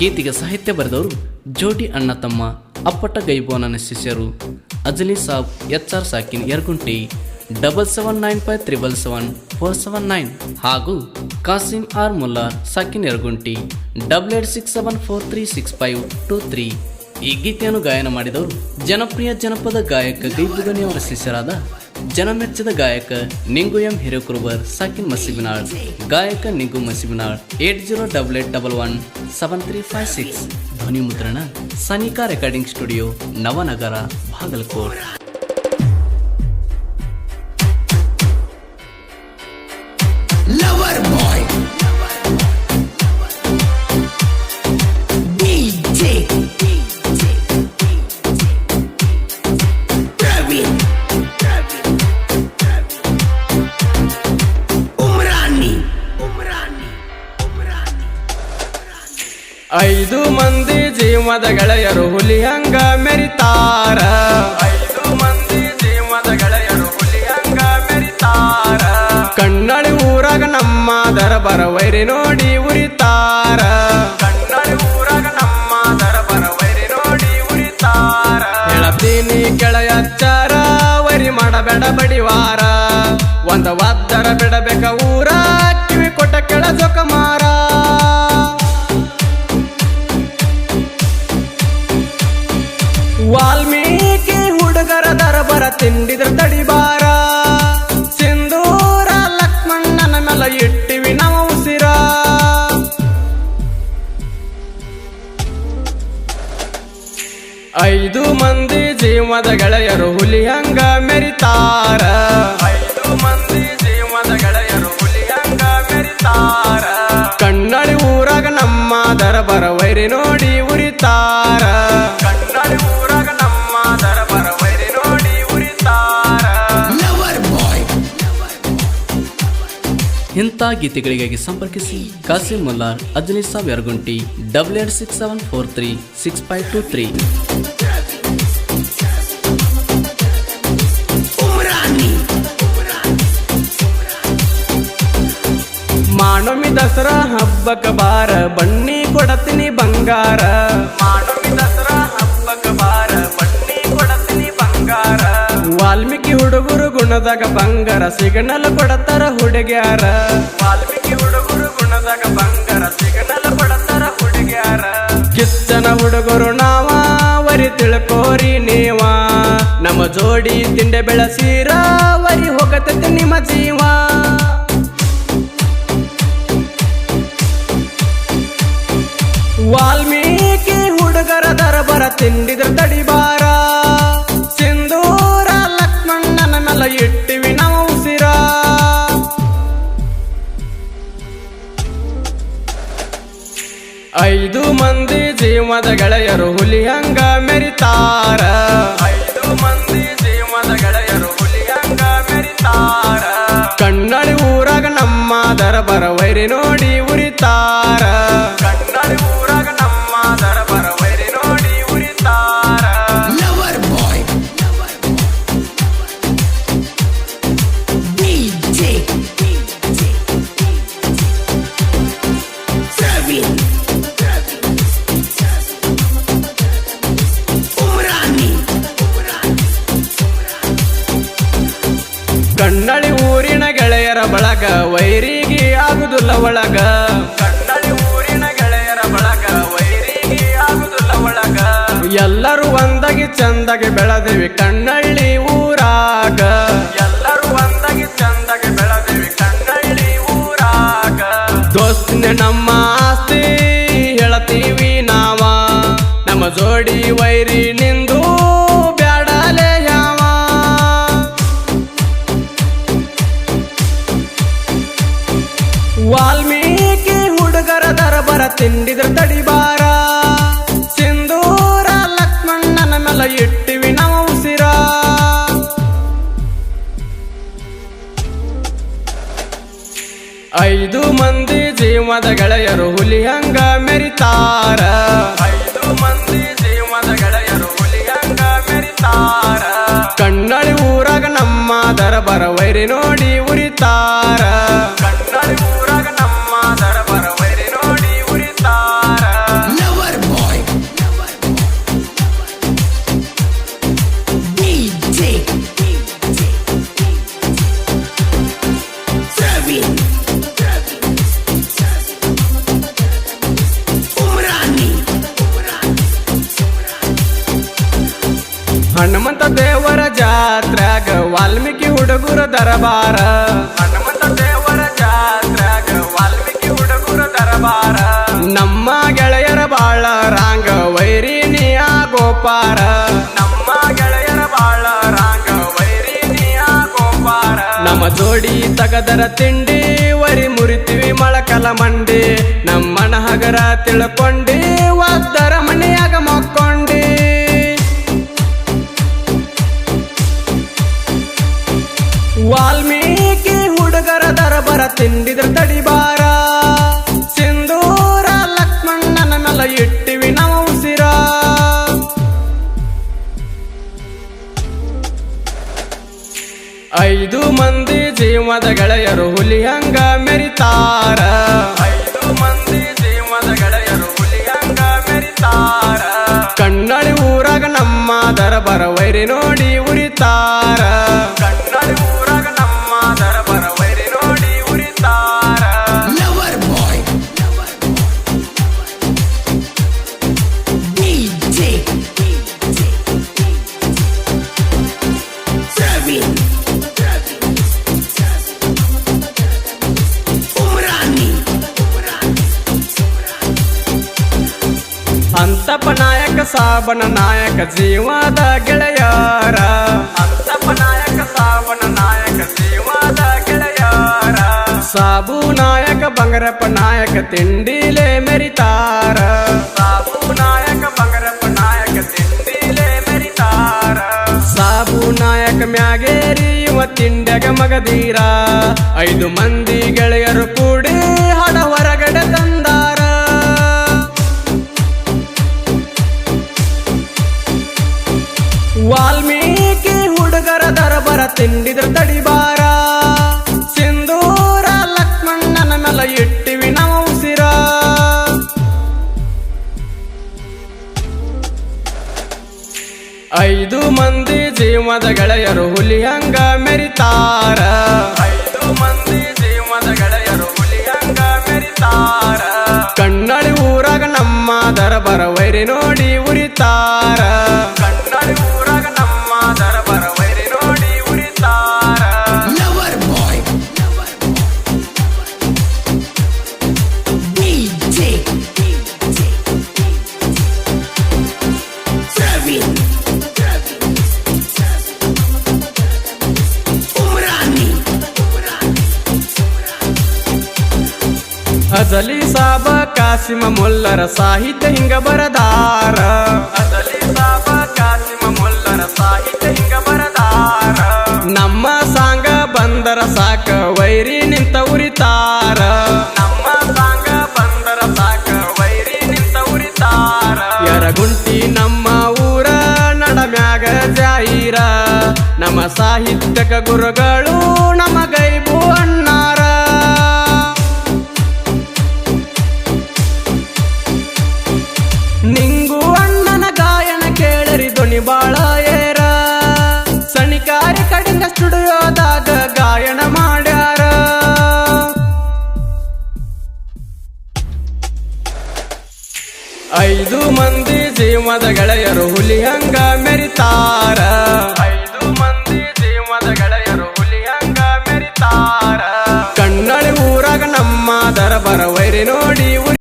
ಗೀತೆಗೆ ಸಾಹಿತ್ಯ ಬರೆದವರು ಜೋಡಿ ಅಣ್ಣ ತಮ್ಮ ಅಪ್ಪಟ ಗೈಬೋನನ ಶಿಷ್ಯರು Azali Sab, H R ಸಾಕಿನ್, Yargunti, double seven nine five triple seven four seven nine ಹಾಗೂ Kasim R Mulla, ಸಾಕಿನ್, Yargunti, double eight six seven four three six five two three. ಈ ಗೀತೆಯನ್ನು ಗಾಯನ ಮಾಡಿದವರು ಜನಪ್ರಿಯ ಜನಪದ ಗಾಯಕ ಗೈಬುಗನಿಯವರ ಶಿಷ್ಯರಾದ ಜನಮೆಚ್ಚಿದ ಗಾಯಕ ನಿಂಗು ಎಂ ಹಿರೇಕುರುಬರ್ ಸಾಕಿನ್ ಮಸಿಬಿನಾಳ್. ಗಾಯಕ Ningu Masibinal eight zero double eight double one seven three five six. ಧ್ವನಿ ಮುದ್ರಣ ಸನಿಕಾ ರೆಕಾರ್ಡಿಂಗ್ ಸ್ಟುಡಿಯೋ ನವನಗರ, ಬಾಗಲಕೋಟ್. ಐದು ಮಂದಿ ಜೀವದ ಗೆಳೆಯರು ಹುಲಿ ಹಂಗ ಮೆರಿತಾರ. ಐದು ಮಂದಿ ಜೀವದ ಗೆಳೆಯರು ಹುಲಿ ಹಂಗ ಮೆರಿತಾರ. ಕನ್ನಡಿ ಊರಾಗ ನಮ್ಮ ದರಬರ ವೈರಿ ನೋಡಿ ಉರಿತಾರ. ಕನ್ನಡಿ ಊರಾಗ ನಮ್ಮ ದರಬರ ವೈರಿ ನೋಡಿ ಉರಿತಾರ. ಹೇಳತೀನಿ ಕೆಳೆಯಚ್ಚಾರ ವರಿ ಮಾಡಬೇಡ ಬಡಿವಾರ. ಒಂದ ಒದ್ದರ ಬಿಡಬೇಕ ಐದು ಮಂದಿ ಜೀವದ ಗೆಳೆಯರು ಹುಲಿ ಹಂಗ ಮೆರಿತಾರ. ಐದು ಮಂದಿ ಜೀವದ ಗೆಳೆಯರು ಹುಲಿ ಹಂಗ ಮೆರಿತಾರ. ಕನ್ನಡಿ ಊರಾಗ ನಮ್ಮ ದರಬರ ವೈರಿ ನೋಡಿ ಉರಿತಾರ. ಕನ್ನಡಿ ಊರಾಗ ನಮ್ಮ ದರಬರ ವೈರಿ ನೋಡಿ ಉರಿತಾರ. ಇಂಥ ಗೀತೆಗಳಿಗಾಗಿ ಸಂಪರ್ಕಿಸಿ ಕಾಸಿಂ ಮುಲ್ಲಾರ್ ಅಜ್ನಿ ಸಾಬ್ ಗುಂಟಿ double eight six seven four three six five two three Dasara ಹಬ್ಬಕ ಬಾರ ಬನ್ನಿ ಕೊಡತೀನಿ ಬಂಗಾರ. ಮಾಡುವಿ ದಸರಾ ಹಬ್ಬಕ ಬಾರ ಬನ್ನಿ ಕೊಡತೀನಿ ಬಂಗಾರ. ವಾಲ್ಮೀಕಿ ಹುಡುಗರು ಗುಣದಾಗ ಬಂಗಾರ ಸಿಗ್ನಲ್ ಕೊಡತಾರ ಹುಡುಗ್ಯಾರ. ವಾಲ್ಮೀಕಿ ಹುಡುಗರು ಗುಣದಾಗ ಬಂಗಾರ ಸಿಗ್ನಲ್ ಕೊಡತಾರ ಹುಡುಗ್ಯಾರ. ಕಿಚ್ಚನ ಹುಡುಗರು ನಾವ ವರಿ ತಿಳ್ಕೋರಿ ನೀವ. ನಮ್ಮ ಜೋಡಿ ತಿಂಡೆ ಬೆಳಸೀರ ವರಿ ಹೋಗತೈತಿ ನಿಮ್ಮ ಜೀವ. ತಿಂಡಿದ್ರ ತಡಿಬಾರ ಸಿಂಧೂರ ಲಕ್ಷ್ಮಣ್ಣನ ಮೇಲ ಇಟ್ಟಿವಿ ನಾವು ಉಸಿರ. ಐದು ಮಂದಿ ಜೀವದ ಗೆಳೆಯರು ಹುಲಿ ಹಂಗ ಮೆರಿತಾರ. ಐದು ಮಂದಿ ಜೀವದ ಗೆಳೆಯರು ಹುಲಿ ಹಂಗ ಮೆರಿತಾರ. ಕನ್ನಡಿ ಊರಾಗ ನಮ್ಮ ದರಬರ ವೈರಿ ನೋಡಿ ಉರಿತಾರ. ಬಳಗ ವೈರಿಗೆ ಆಗುದಿಲ್ಲ ಒಳಗ. ಕಟ್ಟಳಿ ಊರಿನ ಗೆಳೆಯರ ಬಳಗ ವೈರಿಗೆ ಆಗುದಿಲ್ಲ ಒಳಗ. ಎಲ್ಲರೂ ಒಂದಾಗಿ ಚಂದಾಗಿ ಬೆಳೆದೇವಿ ಕಣ್ಣಳ್ಳಿ ಊರಾಗ. ಎಲ್ಲರೂ ಒಂದಾಗಿ ಚಂದಗೆ ಬೆಳೆದೇವಿ ಕಣ್ಣಳ್ಳಿ ಊರಾಗ. ದೋಸ್ತಿನ ನಮ್ಮ ಆಸ್ತಿ ಹೇಳತೀವಿ ನಾವ. ನಮ್ಮ ಜೋಡಿ ವೈರಿ ನಿಂದು ತಿಂಡಿದ್ರ ತಡಿಬಾರ? ಸಿಂಧೂರ ಲಕ್ಷ್ಮಣ್ಣನ ಮೇಲೆ ಇಟ್ಟಿವಿ ನಾವು ಉಸಿರ. ಐದು ಮಂದಿ ಜೀವದ ಗೆಳೆಯರು ಹುಲಿ ಹಂಗ ಮೆರಿತಾರ. ಐದು ಮಂದಿ ಜೀವದ ಗೆಳೆಯರು ಹುಲಿ ಹಂಗ ಮೆರಿತಾರ. ಕಣ್ಣಳಿ ಊರಾಗ ನಮ್ಮ ದರಬರ ವೈರಿ ನೋಡಿ ಉರಿತಾರ. ದೇವರ ಜಾತ್ರ್ಯಾಗ ವಾಲ್ಮೀಕಿ ಹುಡುಗರ ದರಬಾರ. ಹನುಮಂತ ದೇವರ ಜಾತ್ರಾಗ ವಾಲ್ಮೀಕಿ ಹುಡುಗರ ದರಬಾರ. ನಮ್ಮ ಗೆಳೆಯರ ಬಾಳ ರಾಂಗ ವೈರಿನಿಯ ಗೋಪಾರ. ನಮ್ಮ ಗೆಳೆಯರ ಬಾಳ ರಾಂಗ ವೈರಿನಿಯ ಗೋಪಾರ. ನಮ್ಮ ಜೋಡಿ ತಗದರ ತಿಂಡಿ ವರಿ ಮುರಿತೀವಿ ಮಳಕಲ ಮಂಡಿ. ನಮ್ಮನ ಹಗರ ತಿಳ್ಕೊಂಡಿ ಒದ್ದರ ಐದು ಮಂದಿ ಜೀವದ ಗೆಳೆಯರು ಹುಲಿಯಂಗ ಮೆರಿತಾರ. ಐದು ಮಂದಿ ಜೀವದ ಗೆಳೆಯರು ಹುಲಿಯಂಗ ಮೆರಿತಾರ. ಕಣ್ಣಳಿ ಊರಾಗ ನಮ್ಮ ದರಬರ ವೈರಿ ನೋಡಿ ಉರಿತಾರ. ನಾಯಕ, ಸಾಬನ ನಾಯಕ, ಜೀವದ ಗೆಳೆಯಾರ. ನಾಯಕ, ಸಾಬನ ನಾಯಕ, ಜೀವದ ಗೆಳೆಯಾರ. ಸಾಬು ನಾಯಕ, ಬಂಗರಪ್ಪ ನಾಯಕ, ತಿಂಡಿಲೆ ಮೆರಿತಾರ. ಸಾಬು ನಾಯಕ, ಬಂಗರಪ್ಪ ನಾಯಕ, ತಿಂಡಿಲೆ ಮೆರಿತಾರ. ಸಾಬು ನಾಯಕ ಮ್ಯಾಗೇರಿ ಇವ ಮಗದೀರ. ಐದು ಮಂದಿ ಗೆಳೆಯರು ಕೂಡಿ ತಿಂಡಿದ್ರ ತಡಿಬಾರ ಸಿಂಧೂರ ಲಕ್ಷ್ಮಣ್ಣನ ಮೇಲೆ ಇಟ್ಟಿವಿ ನಾವು ಉಸಿರ. ಐದು ಮಂದಿ ಜೀವದ ಗೆಳೆಯರು ಹುಲಿಯಂಗ ಮೆರಿತಾರ. ಐದು ಮಂದಿ ಜೀವದ ಗೆಳೆಯರು ಹುಲಿಯಂಗ ಮೆರಿತಾರ. ಕನ್ನಡಿ ಊರಾಗ ನಮ್ಮ ದರಬರ ವೈರಿ ನೋಡಿ ಉರಿತಾರ. ಕನ್ನಡಿ ಊರಾಗ ಅಜಲಿ ಸಾಬ, ಕಾಸಿಮ ಮುಲ್ಲರ ಸಾಹಿತ್ಯ ಹಿಂಗ ಬರದಾರ. ಅಜಲಿ ಸಾಬ ಕಾಸಿಮ ಮುಲ್ಲರ ಸಾಹಿತ್ಯ ಹಿಂಗ ಬರದಾರ ನಮ್ಮ ಸಾಂಗ ಬಂದರ ಸಾಕ, ವೈರಿ ನಿಂತ ಉರಿತಾರ. ನಮ್ಮ ಸಾಂಗ ಬಂದರ ಸಾಕ ವೈರಿ ನಿಂತ ಉರಿತಾರ ಯರಗುಂಟಿ ನಮ್ಮ ಊರ ನಡಮ್ಯಾಗ ಜಾಯಿರ ನಮ್ಮ ಸಾಹಿತ್ಯಕ ಗುರುಗಳು ಐದು ಮಂದಿ ಜೀವದ ಗೆಳೆಯರು ಹುಲಿ ಹಂಗ ಮೆರಿತಾರ.